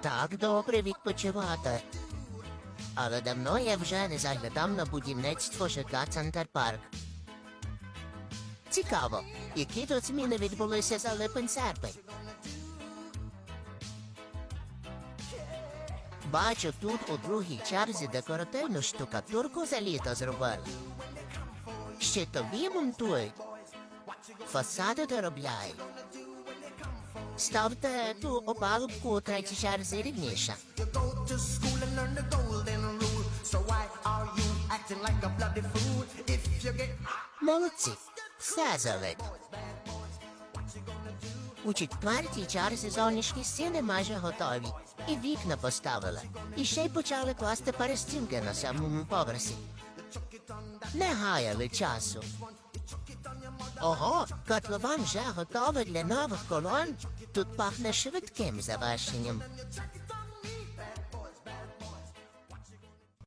Так добре відпочивати. Але давно я вже не заглядав на будівництво ЖК Центр Парк. Цікаво, які тут зміни відбулися за липень серпень. Бачу тут у другій черзі декоративну штукатурку за літо зробили. Ще тобі монтують. Фасади доробляють. Ставте ту опалубку третій черзі рівніше. Молодці, все залить. У четвертій черзі зовнішні стіни майже готові. І вікна поставили. І ще й почали класти перестінки на самому поверсі. Не гаяли часу. Ого, котлован вже готовий для нових колон. Тут пахне швидким завершенням.